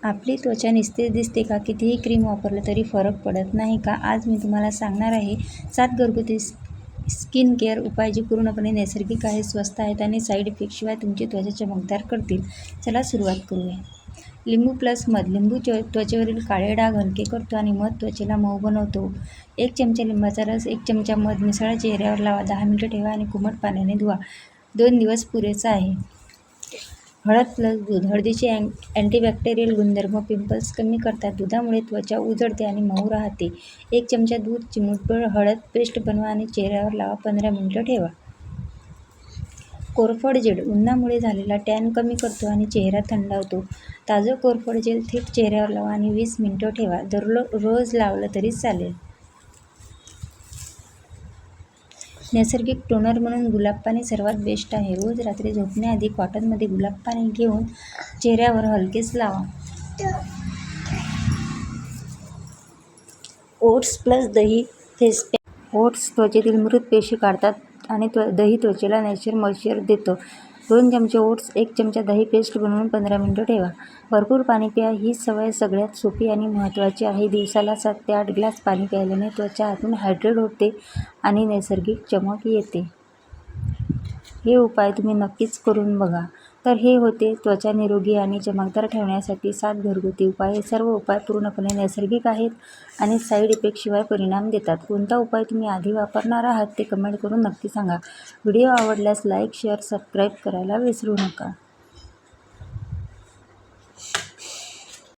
आपली त्वचा निस्तेज दिसते का? कितीही क्रीम वापरलं तरी फरक पडत नाही का? आज मी तुम्हाला सांगणार आहे सात घरगुती स्किन केअर उपाय जे पूर्णपणे नैसर्गिक आहे स्वस्त आहेत आणि साईड इफेक्टशिवाय तुमची त्वचा चमकदार करतील चला सुरुवात करूया. लिंबू प्लस मध. लिंबू त्वचेवरील काळे डाग हलके करतो आणि मध त्वचेला मऊ बनवतो. एक चमचा लिंबाचा रस एक चमचा मध. मिसळा चेहऱ्यावर लावा. दहा मिनिटं ठेवा आणि कुमट पाण्याने धुवा. दोन दिवस पुरेसा आहे. हळद प्लस दूध हळदीचे अँ अँटीबॅक्टेरियल गुणधर्म पिंपल्स कमी करतात. दुधामुळे त्वचा उजळते आणि मऊ राहते. एक चमचा दूध चिमूटभर हळद पेस्ट बनवा आणि चेहऱ्यावर लावा. पंधरा मिनटं ठेवा. कोरफड जेल उन्हामुळे झालेला टॅन कमी करतो आणि चेहरा थंडावतो ताजं कोरफड जेल थेट चेहऱ्यावर लावा आणि वीस मिनटं ठेवा. दररोज रोज लावलं तरी चालेल. नैसर्गिक टोनर म्हणून गुलाब पाणी सर्वात बेस्ट आहे. रोज रात्री झोपण्याआधी कॉटनमध्ये गुलाब पाणी घेऊन चेहऱ्यावर हलकेच लावा. ओट्स प्लस दही फेस ओट्स त्वचेतील मृत पेशी काढतात आणि त्व दही त्वचेला नॅचरल मॉइश्चर देतं. दोन चमचे ओट्स एक चमचा दही पेस्ट बनवून पंधरा मिनटं ठेवा. भरपूर पाणी प्या. ही सवय सगळ्यात सोपी आणि महत्त्वाची आहे. दिवसाला सात ते आठ ग्लास पाणी प्यायल्याने त्वचा आतून हायड्रेट होते आणि नैसर्गिक चमक येते. हे उपाय तुम्ही नक्कीच करून बघा. तर हे होते त्वचा निरोगी आणि चमकदार ठेवण्यासाठी सात घरगुती उपाय. हे सर्व उपाय पूर्णपणे नैसर्गिक आहेत आणि साईड इफेक्टशिवाय परिणाम देतात. कोणता उपाय तुम्ही आधी वापरणार आहात ते कमेंट करून नक्की सांगा. व्हिडिओ आवडल्यास लाईक शेअर सबस्क्राईब करायला विसरू नका.